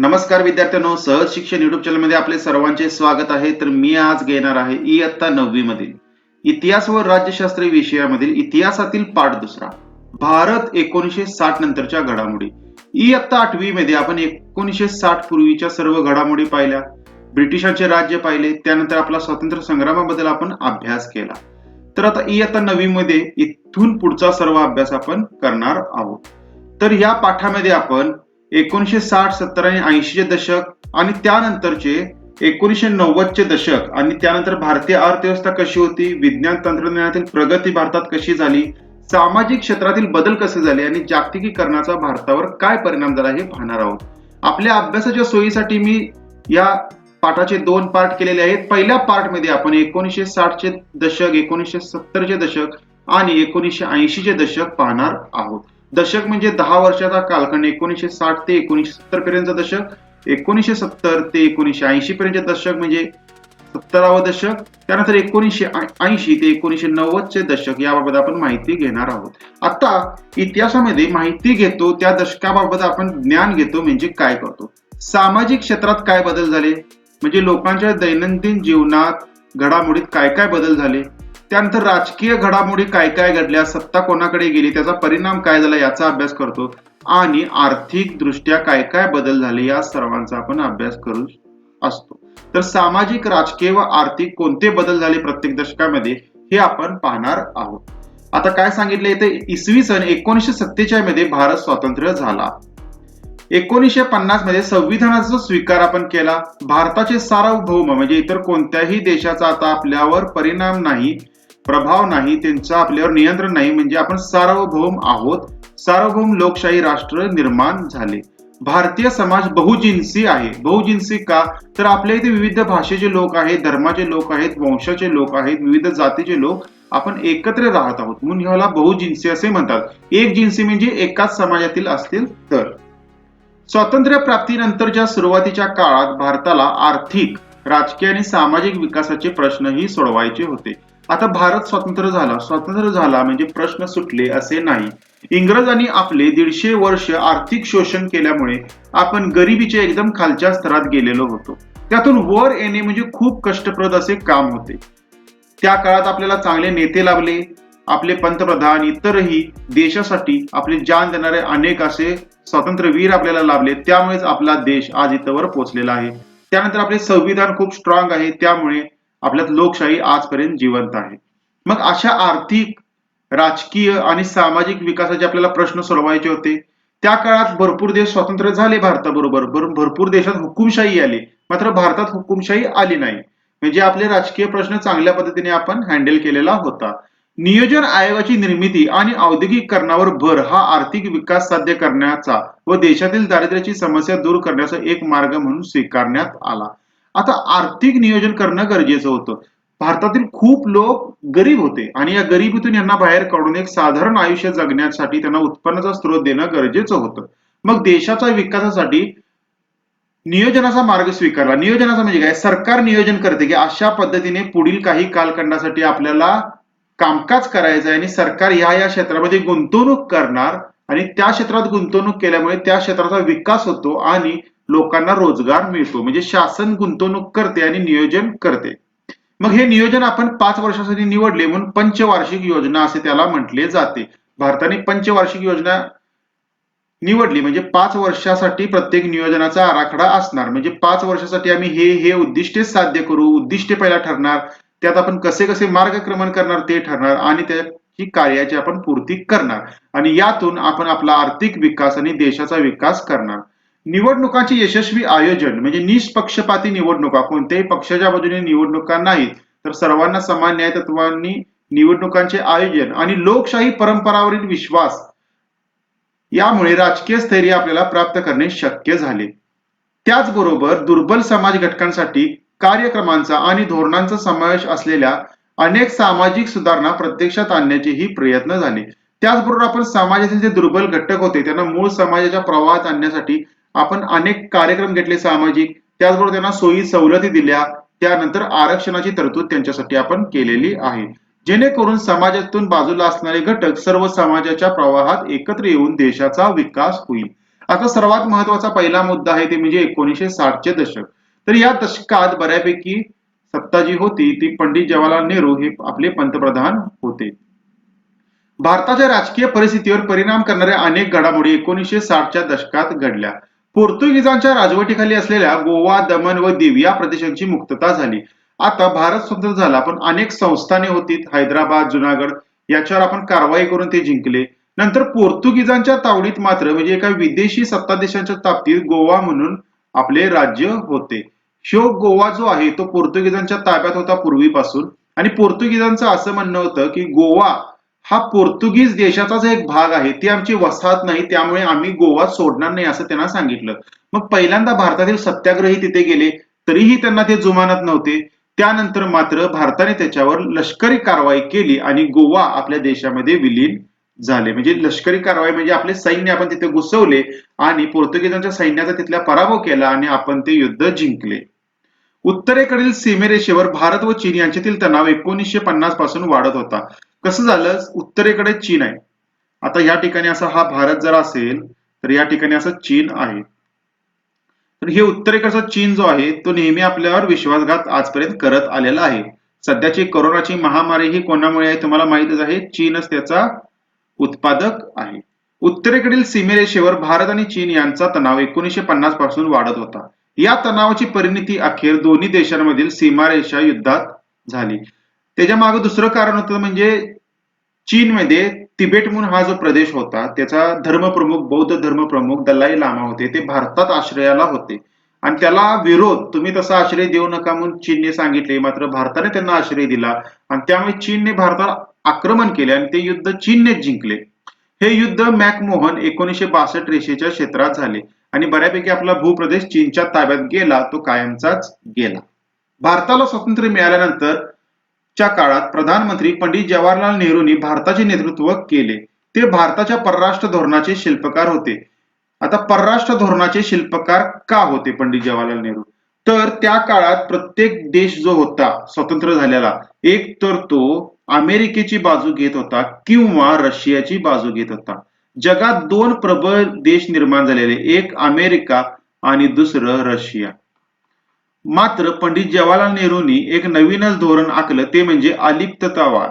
नमस्कार विद्यार्थ्यांनो सहज शिक्षण युट्यूब चॅनलमध्ये आपले सर्वांचे स्वागत आहे. तर मी आज घेणार आहे इयत्ता नववी मधील इतिहास व राज्यशास्त्र विषयामधील इतिहासातील पाठ दुसरा. भारत एकोणीशे साठ नंतरच्या घडामोडी. इयत्ता आठवी मध्ये आपण एकोणीशे साठ पूर्वीच्या सर्व घडामोडी पाहिल्या. ब्रिटिशांचे राज्य पाहिले त्यानंतर आपला स्वातंत्र्य संग्रामाबद्दल आपण अभ्यास केला. तर आता इयत्ता नववी मध्ये इथून पुढचा सर्व अभ्यास आपण करणार आहोत. तर या पाठामध्ये आपण एकोणीसशे साठ सत्तर आणि ऐंशीचे दशक आणि त्यानंतरचे एकोणीसशे नव्वदचे दशक आणि त्यानंतर भारतीय अर्थव्यवस्था कशी होती विज्ञान तंत्रज्ञानातील प्रगती भारतात कशी झाली सामाजिक क्षेत्रातील बदल कसे झाले आणि जागतिकीकरणाचा भारतावर काय परिणाम झाला हे पाहणार आहोत. आपल्या अभ्यासाच्या सोयीसाठी मी या पाठाचे दोन पार्ट केलेले आहेत. पहिल्या पार्टमध्ये आपण एकोणीसशे साठचे दशक एकोणीसशे सत्तरचे दशक आणि एकोणीसशे ऐंशीचे दशक पाहणार आहोत. दशक म्हणजे दहा वर्षाचा कालखंड एकोणीसशे साठ ते एकोणीसशे सत्तर पर्यंत दशक एकोणीसशे सत्तर ते एकोणीसशे ऐंशी पर्यंत दशक म्हणजे सत्तरावं दशक. त्यानंतर एकोणीसशे ऐंशी ते एकोणीसशे नव्वदचे दशक याबाबत आपण माहिती घेणार आहोत. आता इतिहासामध्ये माहिती घेतो त्या दशकाबाबत आपण ज्ञान घेतो म्हणजे काय करतो? सामाजिक क्षेत्रात काय बदल झाले? म्हणजे लोकांच्या दैनंदिन जीवनात घडामोडीत काय काय बदल झाले? त्यानंतर राजकीय घडामोडी काय काय घडल्या सत्ता कोणाकडे गेली त्याचा परिणाम काय झाला याचा अभ्यास करतो आणि आर्थिक दृष्ट्या काय काय बदल झाले या सर्वांचा आपण अभ्यास करू असतो. तर सामाजिक राजकीय व आर्थिक कोणते बदल झाले प्रत्येक दशकामध्ये हे आपण पाहणार आहोत. आता काय सांगितले ते इसवी सन एकोणीसशे सत्तेचाळीसमध्ये भारत स्वातंत्र्य झाला. एकोणीसशे पन्नासमध्ये संविधानाचा स्वीकार आपण केला. भारताचे सार्वभौम म्हणजे इतर कोणत्याही देशाचा आता आपल्यावर परिणाम नाही प्रभाव नाही त्यांचं आपल्यावर नियंत्रण नाही म्हणजे आपण सार्वभौम आहोत. सार्वभौम लोकशाही राष्ट्र निर्माण झाले. भारतीय समाज बहुजिन्सी आहे. बहुजिन्सी का? तर आपल्या इथे विविध भाषेचे लोक आहेत धर्माचे लोक आहेत वंशाचे लोक आहेत विविध जातीचे लोक आपण एकत्र राहत आहोत. म्हणून ह्याला बहुजिन्सी असे म्हणतात. एक जिन्सी म्हणजे एकाच समाजातील असतील तर. स्वातंत्र्य प्राप्तीनंतरच्या सुरुवातीच्या काळात भारताला आर्थिक राजकीय आणि सामाजिक विकासाचे प्रश्नही सोडवायचे होते. आता भारत स्वतंत्र झाला. स्वतंत्र झाला म्हणजे प्रश्न सुटले असे नाही. इंग्रजांनी आपले दीडशे वर्ष आर्थिक शोषण केल्यामुळे आपण गरिबीच्या एकदम खालच्या स्तरात गेलेलो होतो. त्यातून वर येणे म्हणजे खूप कष्टप्रद असे काम होते. त्या काळात आपल्याला चांगले नेते लाभले आपले पंतप्रधान इतरही देशासाठी आपले जान देणारे अनेक असे स्वातंत्र्यवीर आपल्याला लाभले. त्यामुळेच आपला देश आज इथवर पोहोचलेला आहे. त्यानंतर आपले संविधान खूप स्ट्रॉंग आहे. त्यामुळे आपल्यात लोकशाही आजपर्यंत जिवंत आहे. मग अशा आर्थिक राजकीय आणि सामाजिक विकासाचे आपल्याला प्रश्न सोडवायचे होते. त्या काळात भरपूर देश स्वतंत्र झाले भारताबरोबर. भरपूर देशात हुकुमशाही आली. मात्र भारतात हुकुमशाही आली नाही. म्हणजे आपले राजकीय प्रश्न चांगल्या पद्धतीने आपण हँडल केलेला होता. नियोजन आयोगाची निर्मिती आणि औद्योगिकरणावर भर हा आर्थिक विकास साध्य करण्याचा व देशातील दारिद्र्याची समस्या दूर करण्याचा एक मार्ग म्हणून स्वीकारण्यात आला. आता आर्थिक नियोजन करणं गरजेचं होतं. भारतातील खूप लोक गरीब होते आणि या गरिबीतून यांना बाहेर काढून एक साधारण आयुष्य जगण्यासाठी त्यांना उत्पन्नाचा स्रोत देणं गरजेचं होतं. मग देशाच्या विकासासाठी नियोजनाचा मार्ग स्वीकारला. नियोजनाचा म्हणजे काय? सरकार नियोजन करते की अशा पद्धतीने पुढील काही कालखंडासाठी आपल्याला कामकाज करायचं आहे आणि सरकार ह्या या क्षेत्रामध्ये गुंतवणूक करणार आणि त्या क्षेत्रात गुंतवणूक केल्यामुळे त्या क्षेत्राचा विकास होतो आणि लोकांना रोजगार मिळतो. म्हणजे शासन गुंतवणूक करते आणि नियोजन करते. मग हे नियोजन आपण पाच वर्षासाठी निवडले म्हणून पंचवार्षिक योजना असे त्याला म्हटले जाते. भारताने पंचवार्षिक योजना निवडली. म्हणजे पाच वर्षासाठी प्रत्येक नियोजनाचा आराखडा असणार. म्हणजे पाच वर्षासाठी आम्ही हे हे उद्दिष्टे साध्य करू. उद्दिष्टे पहिला ठरणार. त्यात आपण कसे कसे मार्गक्रमण करणार ते ठरणार. आणि त्याची कार्याची आपण पूर्ती करणार. आणि यातून आपण आपला आर्थिक विकास आणि देशाचा विकास करणार. निवडणुकांचे यशस्वी आयोजन म्हणजे निष्पक्षपाती निवडणुका कोणत्याही पक्षाच्या बाजूने निवडणुका नाहीत तर सर्वांना समान न्याय तत्वांनी निवडणुकांचे आयोजन आणि लोकशाही परंपरावरील विश्वास यामुळे राजकीय स्थैर्य आपल्याला प्राप्त करणे शक्य झाले. त्याचबरोबर दुर्बल समाज घटकांसाठी कार्यक्रमांचा आणि धोरणांचा समावेश असलेल्या अनेक सामाजिक सुधारणा प्रत्यक्षात आणण्याचेही प्रयत्न झाले. त्याचबरोबर आपण समाजातील जे दुर्बल घटक होते त्यांना मूळ समाजाच्या प्रवाहात आणण्यासाठी आपण अनेक कार्यक्रम घेतले सामाजिक त्याचबरोबर त्यांना सोयी सवलती दिल्या त्यानंतर आरक्षणाची तरतूद त्यांच्यासाठी आपण केलेली आहे. जेणेकरून समाजातून बाजूला असणारे घटक सर्व समाजाच्या प्रवाहात एकत्र येऊन देशाचा विकास होईल. आता सर्वात महत्त्वाचा पहिला मुद्दा आहे ते म्हणजे एकोणीसशे साठचे दशक. तर या दशकात बऱ्यापैकी सत्ता जी होती ती पंडित जवाहरलाल नेहरू हे आपले पंतप्रधान होते. भारताच्या राजकीय परिस्थितीवर परिणाम करणाऱ्या अनेक घडामोडी एकोणीसशे साठच्या दशकात घडल्या. पोर्तुगीजांच्या राजवटीखाली असलेल्या गोवा दमन व दीव या प्रदेशांची मुक्तता झाली. आता भारत स्वतंत्र झाला पण अनेक संस्थाने होती हैदराबाद जुनागड याच्यावर आपण कारवाई करून ते जिंकले. नंतर पोर्तुगीजांच्या तावडीत मात्र म्हणजे एका विदेशी सत्ताधीशांच्या ताब्यात गोवा म्हणून आपले राज्य होते. शो गोवा जो आहे तो पोर्तुगीजांच्या ताब्यात होता पूर्वीपासून. आणि पोर्तुगीजांचं असं म्हणणं होतं की गोवा हा पोर्तुगीज देशाचाच एक भाग आहे. ती आमची वसाहत नाही त्यामुळे आम्ही गोवा सोडणार नाही असं त्यांना सांगितलं. मग पहिल्यांदा भारतातील सत्याग्रही तिथे गेले तरीही त्यांना ते जुमानत नव्हते. त्यानंतर मात्र भारताने त्याच्यावर लष्करी कारवाई केली आणि गोवा आपल्या देशामध्ये विलीन झाले. म्हणजे लष्करी कारवाई म्हणजे आपले सैन्य आपण तिथे घुसवले आणि पोर्तुगीजांच्या सैन्याचा तिथल्या पराभव केला आणि आपण ते युद्ध जिंकले. उत्तरेकडील सीमेरेषेवर भारत व चीन यांच्यातील तणाव एकोणीसशे पन्नासपासून वाढत होता. कसं झालं? उत्तरेकडे चीन आहे. आता या ठिकाणी असा हा भारत जर असेल तर या ठिकाणी असं चीन आहे. तर हे उत्तरेकडचा चीन जो आहे तो नेहमी आपल्यावर विश्वासघात आजपर्यंत करत आलेला आहे. सध्याची कोरोनाची महामारी ही कोणामुळे आहे तुम्हाला माहितच आहे चीनच त्याचा उत्पादक आहे. उत्तरेकडील सीमेरेषेवर भारत आणि चीन यांचा तणाव एकोणीसशे पन्नासपासून वाढत होता. या तणावाची परिणिती अखेर दोन्ही देशांमधील सीमारेषा युद्धात झाली. त्याच्यामागे दुसरं कारण होतं म्हणजे चीनमध्ये तिबेट म्हणून हा जो प्रदेश होता त्याचा धर्मप्रमुख बौद्ध धर्मप्रमुख दलाई लामा होते. ते भारतात आश्रयाला होते. आणि त्याला विरोध तुम्ही तसा आश्रय देऊ नका म्हणून चीनने सांगितले. मात्र भारताने त्यांना आश्रय दिला आणि त्यामुळे चीनने भारतात आक्रमण केले आणि ते युद्ध चीनने जिंकले. हे युद्ध मॅकमोहन एकोणीशे बासष्ट रेषेच्या क्षेत्रात झाले आणि बऱ्यापैकी आपला भूप्रदेश चीनच्या ताब्यात गेला तो कायमचाच गेला. भारताला स्वातंत्र्य मिळाल्यानंतर च्या काळात प्रधानमंत्री पंडित जवाहरलाल नेहरूंनी भारताचे नेतृत्व केले. ते भारताच्या परराष्ट्र धोरणाचे शिल्पकार होते. आता परराष्ट्र धोरणाचे शिल्पकार का होते पंडित जवाहरलाल नेहरू? तर त्या काळात प्रत्येक देश जो होता स्वतंत्र झालेला एक तर तो अमेरिकेची बाजू घेत होता किंवा रशियाची बाजू घेत होता. जगात दोन प्रबळ देश निर्माण झालेले एक अमेरिका आणि दुसरं रशिया. मात्र पंडित जवाहरलाल नेहरूंनी एक नवीनच धोरण आखलं ते म्हणजे अलिप्ततावाद.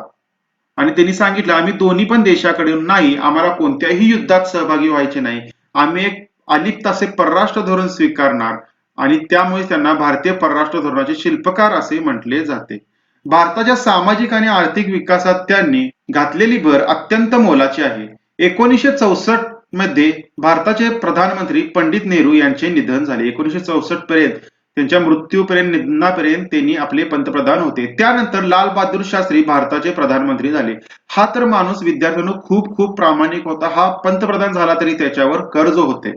आणि त्यांनी सांगितलं आम्ही दोन्ही पण देशाकडून नाही आम्हाला कोणत्याही युद्धात सहभागी व्हायचे नाही. आम्ही एक अलिप्त असे परराष्ट्र धोरण स्वीकारणार आणि त्यामुळे त्यांना भारतीय परराष्ट्र धोरणाचे शिल्पकार असे म्हटले जाते. भारताच्या सामाजिक आणि आर्थिक विकासात त्यांनी घातलेली भर अत्यंत मोलाची आहे. एकोणीसशे चौसष्टमध्ये भारताचे प्रधानमंत्री पंडित नेहरू यांचे निधन झाले. एकोणीसशे चौसष्ट पर्यंत त्यांच्या मृत्यूपर्यंत निधनापर्यंत त्यांनी आपले पंतप्रधान होते. त्यानंतर लाल बहादूर शास्त्री भारताचे प्रधानमंत्री झाले. हा तर माणूस विद्यार्थ्यांनो खूप खूप प्रामाणिक होता. हा पंतप्रधान झाला तरी त्याच्यावर कर्ज होते.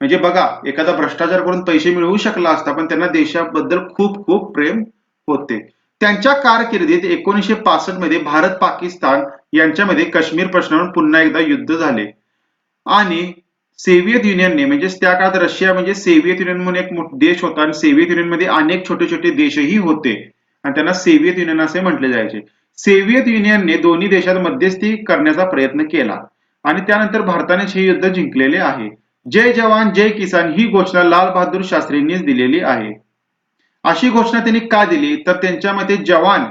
म्हणजे बघा एखादा भ्रष्टाचार करून पैसे मिळवू शकला असता पण त्यांना देशाबद्दल खूप खूप प्रेम होते. त्यांच्या कारकिर्दीत एकोणीसशे पासष्टमध्ये भारत पाकिस्तान यांच्यामध्ये काश्मीर प्रश्नावरून पुन्हा एकदा युद्ध झाले. आणि सेव्हिएत युनियनने म्हणजे त्या काळात रशिया म्हणजे सेव्हिएत युनियन म्हणून एक देश होता आणि सेव्हिएत युनियनमध्ये अनेक छोटे छोटे देशही होते. आणि त्यांना सेव्हिएत युनियन असे म्हटले जायचे. सेव्हिएत युनियनने दोन्ही देशात मध्यस्थी करण्याचा प्रयत्न केला. आणि त्यानंतर भारताने हे युद्ध जिंकलेले आहे. जय जवान जय किसान ही घोषणा लाल बहादूर शास्त्रींनीच दिलेली आहे. अशी घोषणा त्यांनी का दिली? तर त्यांच्या मते जवान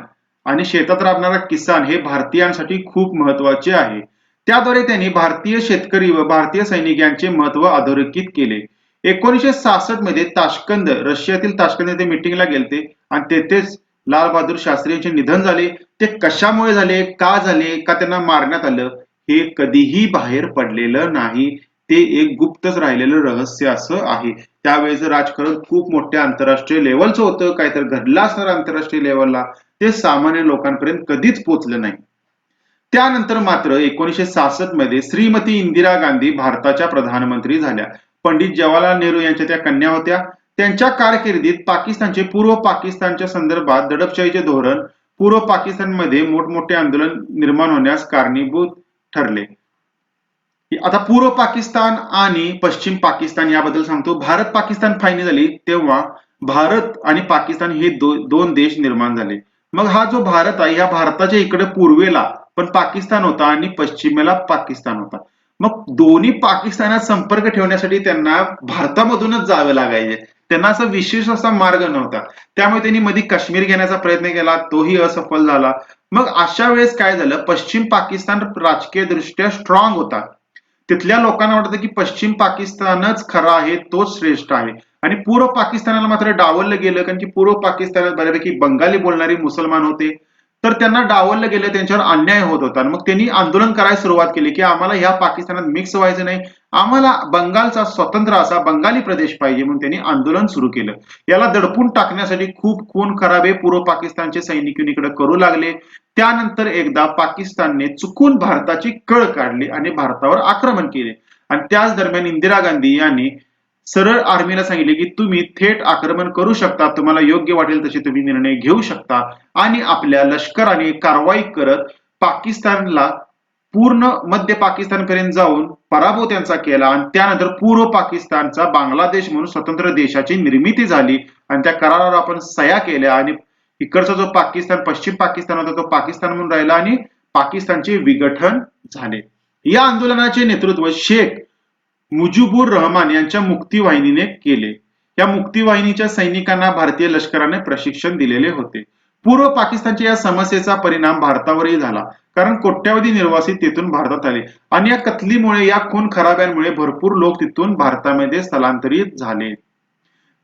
आणि शेतात राबणारा किसान हे भारतीयांसाठी खूप महत्त्वाचे आहे. त्याद्वारे त्यांनी भारतीय शेतकरी व भारतीय सैनिक यांचे महत्त्व अधोरेखित केले. एकोणीसशे सासष्टमध्ये ताशकंद रशियातील ताशकंद येथे मिटिंगला गेलते आणि तेथेच लाल बहादूर शास्त्री यांचे निधन झाले. ते कशामुळे झाले का झाले का त्यांना मारण्यात आलं हे कधीही बाहेर पडलेलं नाही. ते एक गुप्तच राहिलेलं रहस्य असं आहे. त्यावेळेचं राजकारण खूप मोठ्या आंतरराष्ट्रीय लेवलचं होतं. काहीतरी घडलं असणार आंतरराष्ट्रीय लेवलला ते सामान्य लोकांपर्यंत कधीच पोचलं नाही. त्यानंतर मात्र एकोणीसशे सासष्टमध्ये श्रीमती इंदिरा गांधी भारताच्या प्रधानमंत्री झाल्या. पंडित जवाहरलाल नेहरू यांच्या त्या कन्या होत्या. त्यांच्या कारकिर्दीत पाकिस्तानचे पूर्व पाकिस्तानच्या संदर्भात दडपशाहीचे धोरण पूर्व पाकिस्तानमध्ये मोठमोठे आंदोलन निर्माण होण्यास कारणीभूत ठरले. आता पूर्व पाकिस्तान आणि पश्चिम पाकिस्तान याबद्दल सांगतो. भारत पाकिस्तान फायनी झाली तेव्हा भारत आणि पाकिस्तान हे दो, दोन देश निर्माण झाले. मग हा जो भारत आहे या भारताच्या इकडे पूर्वेला पण पाकिस्तान होता आणि पश्चिमेला पाकिस्तान होता. मग दोन्ही पाकिस्तानात संपर्क ठेवण्यासाठी त्यांना भारतामधूनच जावे लागायचे. त्यांना असा विशेष असा मार्ग नव्हता. त्यामुळे त्यांनी मध्ये काश्मीर घेण्याचा प्रयत्न केला तोही असफल झाला. मग अशा वेळेस काय झालं? पश्चिम पाकिस्तान राजकीय दृष्ट्या स्ट्रॉंग होता. तिथल्या लोकांना वाटतं की पश्चिम पाकिस्तानच खरा आहे तोच श्रेष्ठ आहे. आणि पूर्व पाकिस्तानाला मात्र डावललं गेलं कारण की पूर्व पाकिस्तानात बऱ्यापैकी बंगाली बोलणारे मुसलमान होते. तर त्यांना डावललं गेलं त्यांच्यावर अन्याय होत होता. मग त्यांनी आंदोलन करायला सुरुवात केली की आम्हाला ह्या पाकिस्तानात मिक्स व्हायचं नाही. आम्हाला बंगालचा स्वतंत्र असा बंगाली प्रदेश पाहिजे म्हणून त्यांनी आंदोलन सुरू केलं. याला दडपून टाकण्यासाठी खूप खून खराबे पूर्व पाकिस्तानचे सैनिक इकडे करू लागले. त्यानंतर एकदा पाकिस्तानने चुकून भारताची कळ काढली आणि भारतावर आक्रमण केले. आणि त्याच दरम्यान इंदिरा गांधी यांनी सरळ आर्मीला सांगितले की तुम्ही थेट आक्रमण करू शकता तुम्हाला योग्य वाटेल तसे तुम्ही निर्णय घेऊ शकता. आणि आपल्या लष्कराने कारवाई करत पाकिस्तानला पूर्ण मध्य पाकिस्तानपर्यंत जाऊन पराभव त्यांचा केला आणि त्यानंतर पूर्व पाकिस्तानचा बांगलादेश म्हणून स्वतंत्र देशाची निर्मिती झाली. आणि त्या करारावर आपण सह्या केल्या आणि इकडचा जो पाकिस्तान पश्चिम पाकिस्तान होता तो पाकिस्तान म्हणून राहिला आणि पाकिस्तानचे विघटन झाले. या आंदोलनाचे नेतृत्व शेख मुजिबुर रहमान यांच्या मुक्तीवाहिनीने केले. या मुक्तीवाहिनीच्या सैनिकांना भारतीय लष्कराने प्रशिक्षण दिलेले होते. पूर्व पाकिस्तानच्या या समस्येचा परिणाम भारतावरही झाला. कारण कोट्यावधी निर्वासित तिथून भारतात आले. आणि या कतलीमुळे या खून खराब्यांमुळे भरपूर लोक तिथून भारतामध्ये स्थलांतरित झाले.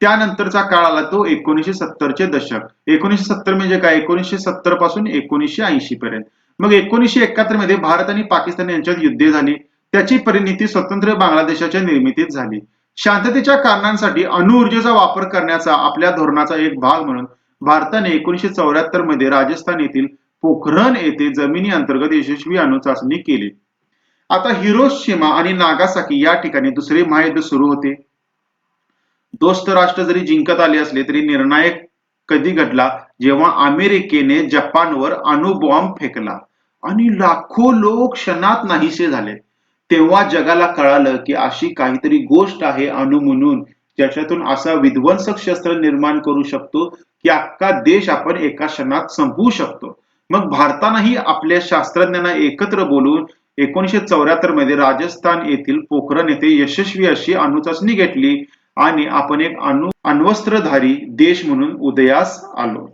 त्यानंतरचा काळ आला तो एकोणीसशे सत्तरचे दशक. एकोणीसशे सत्तर म्हणजे काय? एकोणीसशे सत्तरपासून एकोणीसशे ऐंशी पर्यंत. मग एकोणीसशे एकाहत्तरमध्ये भारत आणि पाकिस्तान यांच्यात युद्धे झाली. त्याची परिणिती स्वतंत्र बांगलादेशाच्या निर्मितीत झाली. शांततेच्या कारणांसाठी अणुऊर्जेचा वापर करण्याचा आपल्या धोरणाचा एक भाग म्हणून भारताने एकोणीशे चौऱ्याहत्तरमध्ये राजस्थान येथील पोखरण येथे जमिनी अंतर्गत यशस्वी अणुचाचणी केली. आता हिरोशिमा आणि नागासाकी या ठिकाणी दुसरे महायुद्ध सुरू होते. दोस्त राष्ट्र जरी जिंकत आले असले तरी निर्णायक कधी घडला जेव्हा अमेरिकेने जपानवर अणुबॉम्ब फेकला आणि लाखो लोक क्षणात नाहीसे झाले. तेव्हा जगाला कळालं की अशी काहीतरी गोष्ट आहे अणु म्हणून ज्याच्यातून असा विध्वंसक शस्त्र निर्माण करू शकतो की अख्खा देश आपण एका क्षणात संपवू शकतो. मग भारतानंही आपल्या शास्त्रज्ञांना एकत्र बोलून एकोणीशे चौऱ्याहत्तरमध्ये राजस्थान येथील पोखरण येथे यशस्वी अशी अणुचाचणी घेतली आणि आपण एक अणु अण्वस्त्रधारी देश म्हणून उदयास आलो.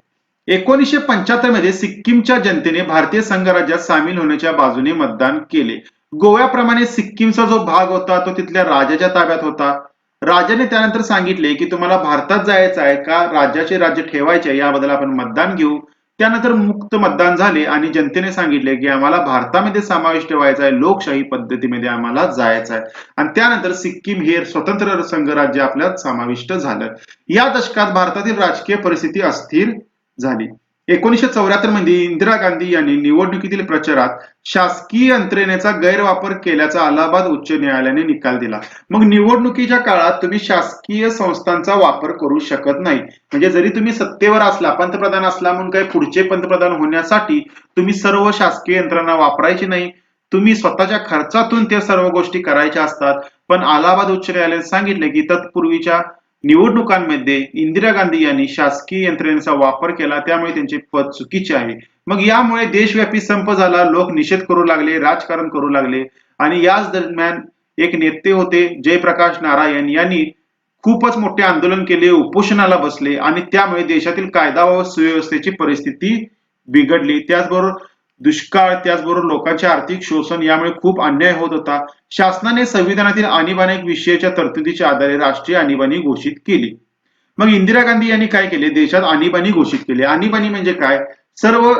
एकोणीसशे पंच्याहत्तरमध्ये सिक्कीमच्या जनतेने भारतीय संघराज्यात सामील होण्याच्या बाजूने मतदान केले. गोव्याप्रमाणे सिक्कीमचा जो भाग होता तो तिथल्या राजाच्या ताब्यात होता. राजाने त्यानंतर सांगितले की तुम्हाला भारतात जायचं आहे का राज्याचे राज्य ठेवायचे याबद्दल आपण मतदान घेऊ. त्यानंतर मुक्त मतदान झाले आणि जनतेने सांगितले की आम्हाला भारतामध्ये समाविष्ट व्हायचा आहे लोकशाही पद्धतीमध्ये आम्हाला जायचं आहे. आणि त्यानंतर सिक्कीम हे स्वतंत्र संघराज्य आपल्यात समाविष्ट झालं. या दशकात भारतातील राजकीय परिस्थिती अस्थिर झाली. एकोणीसशे चौऱ्याहत्तरमध्ये इंदिरा गांधी यांनी निवडणुकीतील प्रचारात शासकीय यंत्रणेचा गैरवापर केल्याचा अलाहाबाद उच्च न्यायालयाने निकाल दिला. मग निवडणुकीच्या काळात तुम्ही शासकीय संस्थांचा वापर करू शकत नाही. म्हणजे जरी तुम्ही सत्तेवर असला पंतप्रधान असला म्हणून काही पुढचे पंतप्रधान होण्यासाठी तुम्ही सर्व शासकीय यंत्रणा वापरायची नाही. तुम्ही स्वतःच्या खर्चातून त्या सर्व गोष्टी करायच्या असतात. पण अलाहाबाद उच्च न्यायालयाने सांगितले की तत्पूर्वीच्या निवडणुकांमध्ये इंदिरा गांधी यांनी शासकीय यंत्रणेचा वापर केला त्यामुळे त्यांचे पद चुकीचे आहे. मग यामुळे देशव्यापी संप झाला लोक निषेध करू लागले राजकारण करू लागले आणि याच दरम्यान एक नेते होते जयप्रकाश नारायण यांनी खूपच मोठे आंदोलन केले उपोषणाला बसले आणि त्यामुळे देशातील कायदा व सुव्यवस्थेची परिस्थिती बिघडली. त्याचबरोबर दुष्काळ त्याचबरोबर लोकांचे आर्थिक शोषण यामुळे खूप अन्याय होत होता. शासनाने संविधानातील आणीबाणी विषयाच्या तरतुदीच्या आधारे राष्ट्रीय आणीबाणी घोषित केली. मग इंदिरा गांधी यांनी काय केले? देशात आणीबाणी घोषित केली. आणीबाणी म्हणजे काय? सर्व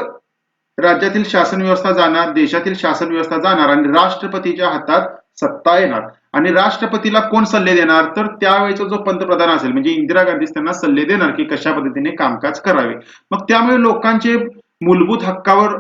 राज्यातील शासन व्यवस्था जाणार देशातील शासन व्यवस्था जाणार आणि राष्ट्रपतीच्या हातात सत्ता येणार. आणि राष्ट्रपतीला कोण सल्ले देणार? तर त्यावेळेचा जो पंतप्रधान असेल म्हणजे इंदिरा गांधी त्यांना सल्ले देणार की कशा पद्धतीने कामकाज करावे. मग त्यामुळे लोकांचे मूलभूत हक्कावर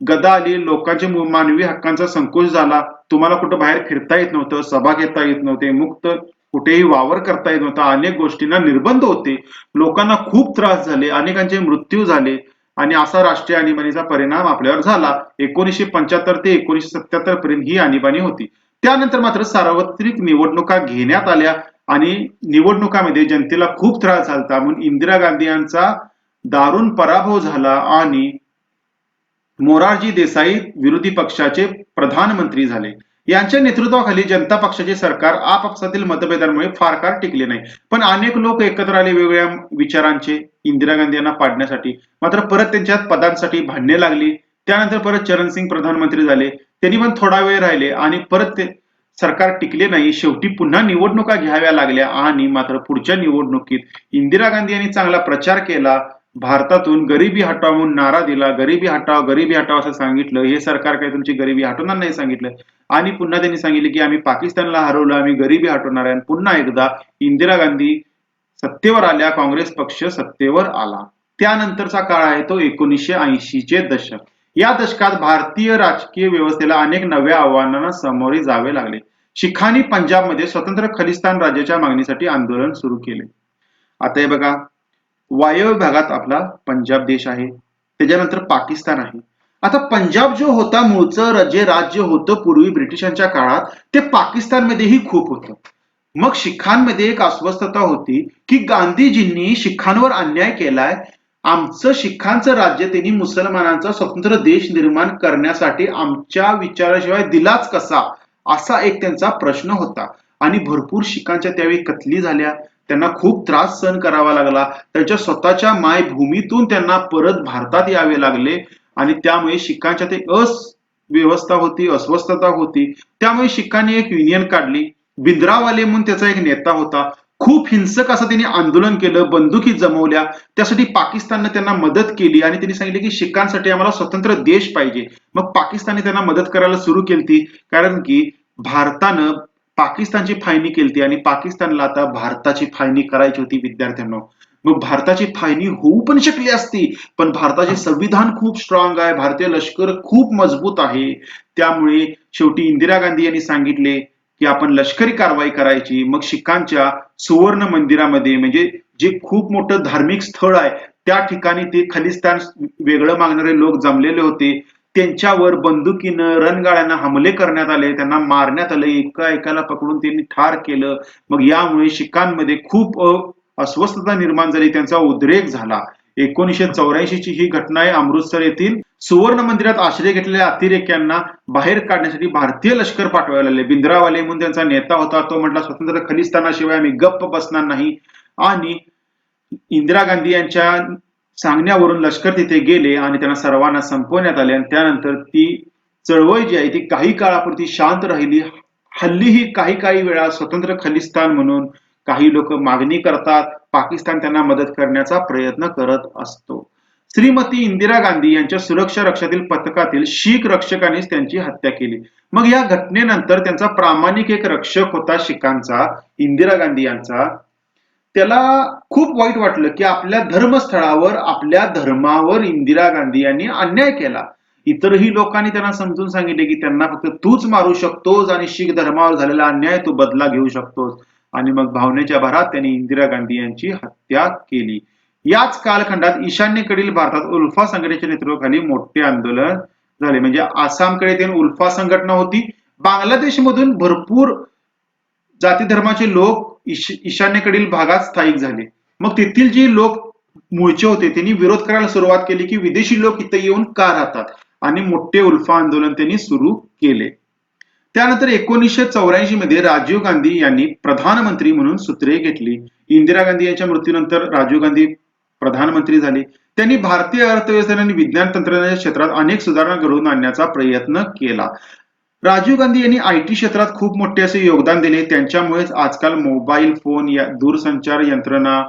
गदा आली लोकांच्या मानवी हक्कांचा संकोच झाला. तुम्हाला कुठं बाहेर फिरता येत नव्हतं सभा घेता येत नव्हते मुक्त कुठेही वावर करता येत नव्हता. अनेक गोष्टींना निर्बंध होते. लोकांना खूप त्रास झाले अनेकांचे मृत्यू झाले. आणि असा राष्ट्रीय आणीबाणीचा परिणाम आपल्यावर झाला. एकोणीसशे पंच्याहत्तर ते एकोणीसशे सत्याहत्तर पर्यंत ही आणीबाणी होती. त्यानंतर मात्र सार्वत्रिक निवडणुका घेण्यात आल्या आणि निवडणुकामध्ये जनतेला खूप त्रास झाला. म्हणून इंदिरा गांधी यांचा दारुण पराभव झाला आणि मोरारजी देसाई विरोधी पक्षाचे प्रधानमंत्री झाले. यांच्या नेतृत्वाखाली जनता पक्षाचे सरकार आपापसातील मतभेदांमुळे फार काळ टिकले नाही. पण अनेक लोक एकत्र आले वेगवेगळ्या विचारांचे इंदिरा गांधी यांना पाडण्यासाठी. मात्र परत त्यांच्यात पदांसाठी भांडणे लागली. त्यानंतर परत चरणसिंग प्रधानमंत्री झाले. त्यांनी पण थोडा वेळ राहिले आणि परत ते सरकार टिकले नाही. शेवटी पुन्हा निवडणुका घ्याव्या लागल्या आणि मात्र पुढच्या निवडणुकीत इंदिरा गांधी यांनी चांगला प्रचार केला. भारतातून गरिबी हटाव म्हणून नारा दिला गरिबी हटाव गरिबी हटाव असं सांगितलं हे सरकार काही तुमची गरिबी हटवणार नाही सांगितलं. आणि पुन्हा त्यांनी सांगितले की आम्ही पाकिस्तानला हरवलं आम्ही गरिबी हटवणार आहे. आणि पुन्हा एकदा इंदिरा गांधी सत्तेवर आल्या काँग्रेस पक्ष सत्तेवर आला. त्यानंतरचा काळ आहे तो एकोणीसशे ऐंशीचे दशक. या दशकात भारतीय राजकीय व्यवस्थेला अनेक नव्या आव्हानांना सामोरे जावे लागले. शिखांनी पंजाबमध्ये स्वतंत्र खलिस्तान राज्याच्या मागणीसाठी आंदोलन सुरू केले. आता हे बघा वायव्य भागात आपला पंजाब देश आहे. त्याच्यानंतर पाकिस्तान आहे. आता पंजाब जो होता मूळचं जे राज्य होतं पूर्वी ब्रिटिशांच्या काळात ते पाकिस्तानमध्येही खूप होतं. मग शिखांमध्ये एक अस्वस्थता होती की गांधीजींनी शिखांवर अन्याय केलाय. आमचं शिखांचं राज्य त्यांनी मुसलमानांचा स्वतंत्र देश निर्माण करण्यासाठी आमच्या विचाराशिवाय दिलाच कसा? असा एक त्यांचा प्रश्न होता. आणि भरपूर शिखांच्या त्यावेळी कतली झाल्या. त्यांना खूप त्रास सहन करावा लागला. त्यांच्या स्वतःच्या मायभूमीतून त्यांना परत भारतात यावे लागले आणि त्यामुळे शिखांच्या ते अव्यवस्था होती अस्वस्थता होती. त्यामुळे शिखांनी एक युनियन काढली. बिंद्रावाले म्हणून त्याचा एक नेता होता. खूप हिंसक असं त्यांनी आंदोलन केलं बंदुकी जमवल्या. त्यासाठी पाकिस्ताननं त्यांना मदत केली आणि त्यांनी सांगितले की शिखांसाठी आम्हाला स्वतंत्र देश पाहिजे. मग पाकिस्तानने त्यांना मदत करायला सुरू केली कारण की भारतानं पाकिस्तानची फायनी केली आणि पाकिस्तानला आता भारताची फायनी करायची होती विद्यार्थ्यांना. मग भारताची फायनी होऊ पण शकली असती पण भारताचे संविधान खूप स्ट्रॉंग आहे भारतीय लष्कर खूप मजबूत आहे. त्यामुळे शेवटी इंदिरा गांधी यांनी सांगितले की आपण लष्करी कारवाई करायची. मग शिखांच्या सुवर्ण मंदिरामध्ये म्हणजे जे खूप मोठं धार्मिक स्थळ आहे त्या ठिकाणी ते खलिस्तान वेगळं मागणारे लोक जमलेले होते. त्यांच्यावर बंदुकीनं रणगाड्यांना हमले करण्यात आले. त्यांना मारण्यात आले. एका एकाला पकडून त्यांनी ठार केलं. मग यामुळे शिखांमध्ये खूप अस्वस्थता निर्माण झाली. त्यांचा उद्रेक झाला. एकोणीसशे चौऱ्याऐंशीची ही घटना आहे. अमृतसर येथील सुवर्ण मंदिरात आश्रय घेतलेल्या अतिरेक्यांना बाहेर काढण्यासाठी भारतीय लष्कर पाठवायला लागले. बिंद्रावाले म्हणून त्यांचा नेता होता. तो म्हटला स्वतंत्र खलिस्तानाशिवाय आम्ही गप्प बसणार नाही. आणि इंदिरा गांधी यांच्या सांगण्यावरून लष्कर तिथे गेले आणि त्यांना सर्वांना संपवण्यात आले. आणि त्यानंतर ती चळवळ जी आहे ती काही काळापुरती शांत राहिली. हल्लीही काही काही वेळा स्वतंत्र खलिस्तान म्हणून काही लोक मागणी करतात. पाकिस्तान त्यांना मदत करण्याचा प्रयत्न करत असतो. श्रीमती इंदिरा गांधी यांच्या सुरक्षा रक्षातील पथकातील शीख रक्षकांनीच त्यांची हत्या केली. मग या घटनेनंतर त्यांचा प्रामाणिक एक रक्षक होता शिखांचा इंदिरा गांधी यांचा. त्याला खूप वाईट वाटलं की आपल्या धर्मस्थळावर आपल्या धर्मावर इंदिरा गांधी यांनी अन्याय केला. इतरही लोकांनी त्यांना समजून सांगितले की त्यांना फक्त तूच मारू शकतोस आणि शीख धर्मावर झालेला अन्याय तू बदला घेऊ शकतोस. आणि मग भावनेच्या भरात त्यांनी इंदिरा गांधी यांची हत्या केली. याच कालखंडात ईशान्येकडील भारतात उल्फा संघटनेच्या नेतृत्वाखाली मोठे आंदोलन झाले. म्हणजे आसामकडे ते उल्फा संघटना होती. बांगलादेशमधून भरपूर जाती धर्माचे लोक ईशान्येकडील भागात स्थायिक झाले. मग तेथील जे लोक मूळचे होते त्यांनी विरोध करायला सुरुवात केली की विदेशी लोक इथे येऊन का राहतात? आणि मोठे उल्फा आंदोलन त्यांनी सुरू केले. त्यानंतर एकोणीसशे चौऱ्याऐंशी मध्ये राजीव गांधी यांनी प्रधानमंत्री म्हणून सूत्रे घेतली. इंदिरा गांधी यांच्या मृत्यूनंतर राजीव गांधी प्रधानमंत्री झाले. त्यांनी भारतीय अर्थव्यवस्था आणि विज्ञान तंत्रज्ञानाच्या क्षेत्रात अनेक सुधारणा घडवून आणण्याचा प्रयत्न केला. राजीव गांधी यांनी आय टी क्षेत्रात खूप मोठे असे योगदान दिले. त्यांच्यामुळेच आजकाल मोबाईल फोन या दूरसंचार यंत्रणा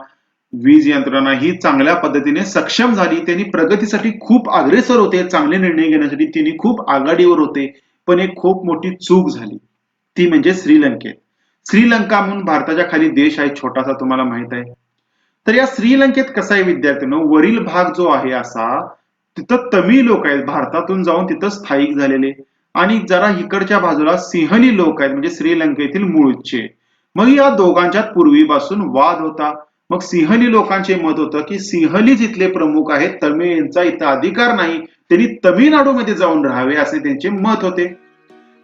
वीज यंत्रणा ही चांगल्या पद्धतीने सक्षम झाली. त्यांनी प्रगतीसाठी खूप अग्रेसर होते. चांगले निर्णय घेण्यासाठी त्यांनी खूप आघाडीवर होते. पण एक खूप मोठी चूक झाली. ती म्हणजे श्रीलंकेत. श्रीलंका म्हणून भारताच्या खाली देश आहे छोटासा तुम्हाला माहीत आहे. तर या श्रीलंकेत कसा आहे विद्यार्थ्यांनो? वरील भाग जो आहे असा तिथं तमिळ लोक आहेत. भारतातून जाऊन तिथं स्थायिक झालेले. आणि जरा इकडच्या बाजूला सिंहली लोक आहेत म्हणजे श्रीलंकेतील मूळचे. मग या दोघांच्यात पूर्वीपासून वाद होता. मग सिंहली लोकांचे मत होतं की सिंहली जिथले प्रमुख आहेत तमिळ यांचा इथं अधिकार नाही त्यांनी तमिळनाडूमध्ये जाऊन राहावे असे त्यांचे मत होते.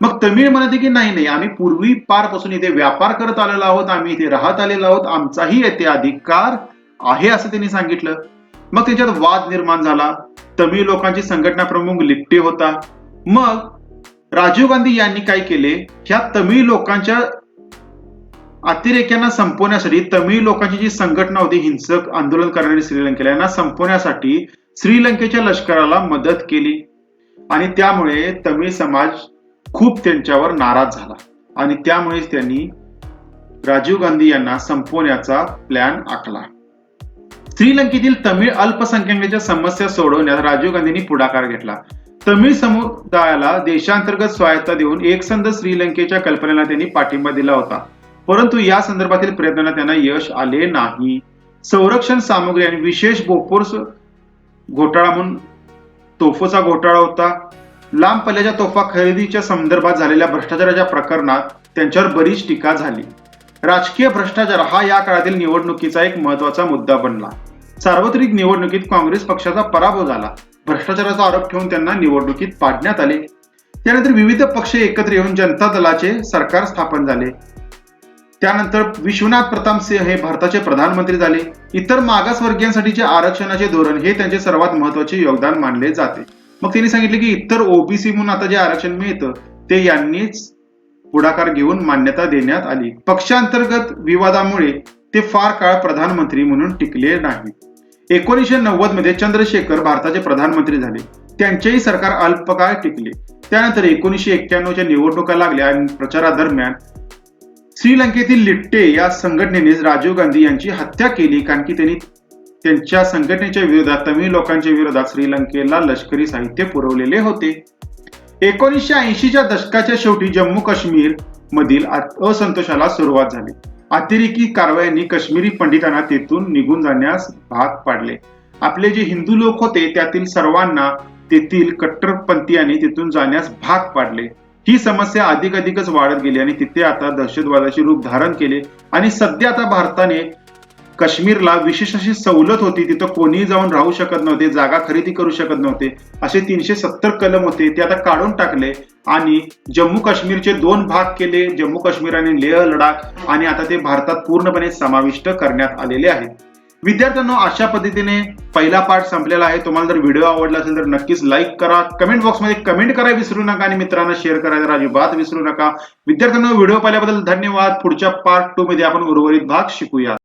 मग तमिळ म्हणते की नाही नाही आम्ही पूर्वी पारपासून इथे व्यापार करत आलेलो आहोत आम्ही इथे राहत आलेलो आहोत आमचाही येथे अधिकार आहे असं त्यांनी सांगितलं. मग त्यांच्यात वाद निर्माण झाला. तमिळ लोकांची संघटना प्रमुख लिट्टे होता. मग राजीव गांधी यांनी काय केले? ह्या तमिळ लोकांच्या अतिरेक्यांना संपवण्यासाठी तमिळ लोकांची जी संघटना होती हिंसक आंदोलन करणारी श्रीलंकेला यांना संपवण्यासाठी श्रीलंकेच्या लष्कराला मदत केली. आणि त्यामुळे तमिळ समाज खूप त्यांच्यावर नाराज झाला. आणि त्यामुळेच त्यांनी राजीव गांधी यांना संपवण्याचा प्लॅन आखला. श्रीलंकेतील तमिळ अल्पसंख्याकांच्या समस्या सोडवण्यात राजीव गांधींनी पुढाकार घेतला. तमिळ समुदायाला देशांतर्गत स्वायत्ता देऊन एकसंध श्रीलंकेच्या कल्पनेला त्यांनी पाठिंबा दिला होता. परंतु या संदर्भातील प्रयत्नांना त्यांना यश आले नाही. संरक्षण सामग्री आणि विशेष बोफोर्स घोटाळा म्हणून तोफोचा घोटाळा होता. लांब पल्ल्याच्या तोफा खरेदीच्या संदर्भात झालेल्या भ्रष्टाचाराच्या प्रकरणात त्यांच्यावर बरीच टीका झाली. राजकीय भ्रष्टाचार हा या काळातील निवडणुकीचा एक महत्त्वाचा मुद्दा बनला. सार्वत्रिक निवडणुकीत काँग्रेस पक्षाचा पराभव झाला. भ्रष्टाचाराचा आरोप ठेवून त्यांना निवडणुकीत पाडण्यात आले. त्यानंतर विविध पक्ष एकत्र येऊन जनता दलाचे सरकार स्थापन झाले. त्यानंतर विश्वनाथ प्रताप सिंह हे भारताचे प्रधानमंत्री झाले. इतर मागासवर्गीयांसाठीचे आरक्षणाचे धोरण हे त्यांचे सर्वात महत्त्वाचे योगदान मानले जाते. मग त्यांनी सांगितले की इतर ओबीसी म्हणून आता जे आरक्षण मिळतं ते यांनीच पुढाकार घेऊन मान्यता देण्यात आली. पक्षांतर्गत विवादामुळे ते फार काळ प्रधानमंत्री म्हणून टिकले नाही एकोणीसशे नव्वदमध्ये चंद्रशेखर भारताचे प्रधानमंत्री झाले. त्यांचेही सरकार अल्पकाळ टिकले. त्यानंतर एकोणीसशे एक्क्याण्णवच्या निवडणुका लागल्या प्रचारादरम्यान श्रीलंकेतील लिट्टे या संघटनेने राजीव गांधी यांची हत्या केली कारण की त्यांनी त्यांच्या संघटनेच्या विरोधात तमिळ लोकांच्या विरोधात श्रीलंकेला लष्करी साहित्य पुरवलेले होते. एकोणीसशे ऐंशीच्या दशकाच्या शेवटी जम्मू काश्मीर मधील असंतोषाला सुरुवात झाली. अतिरेकी कारवायांनी काश्मीरी पंडितांना तेथून निघून जाण्यास भाग पाडले. आपले जे हिंदू लोक होते त्यातील सर्वांना तेथील कट्टरपंथीयांनी तिथून जाण्यास भाग पाडले. ही समस्या अधिक अधिकच वाढत गेली आणि तिथे आता दहशतवादाचे रूप धारण केले. आणि सध्या आता भारताने काश्मीरला विशेष अशी सवलत होती तिथं कोणीही जाऊन राहू शकत नव्हते जागा खरेदी करू शकत नव्हते. असे तीनशे सत्तर कलम होते ते आता काढून टाकले आणि जम्मू काश्मीरचे दोन भाग केले जम्मू काश्मीर आणि लेह लडाख आणि आता ते भारतात पूर्णपणे समाविष्ट करण्यात आलेले आहेत. विद्यार्थ्यांनो अशा पद्धतीने पहिला पाठ संपलेला आहे. तुम्हाला जर व्हिडिओ आवडला असेल तर नक्कीच लाईक करा. कमेंट बॉक्समध्ये कमेंट करायला विसरू नका आणि मित्रांना शेअर करायला अजिबात विसरू नका. विद्यार्थ्यांना व्हिडिओ पाहिल्याबद्दल धन्यवाद. पुढच्या पार्ट टू मध्ये आपण उर्वरित भाग शिकूया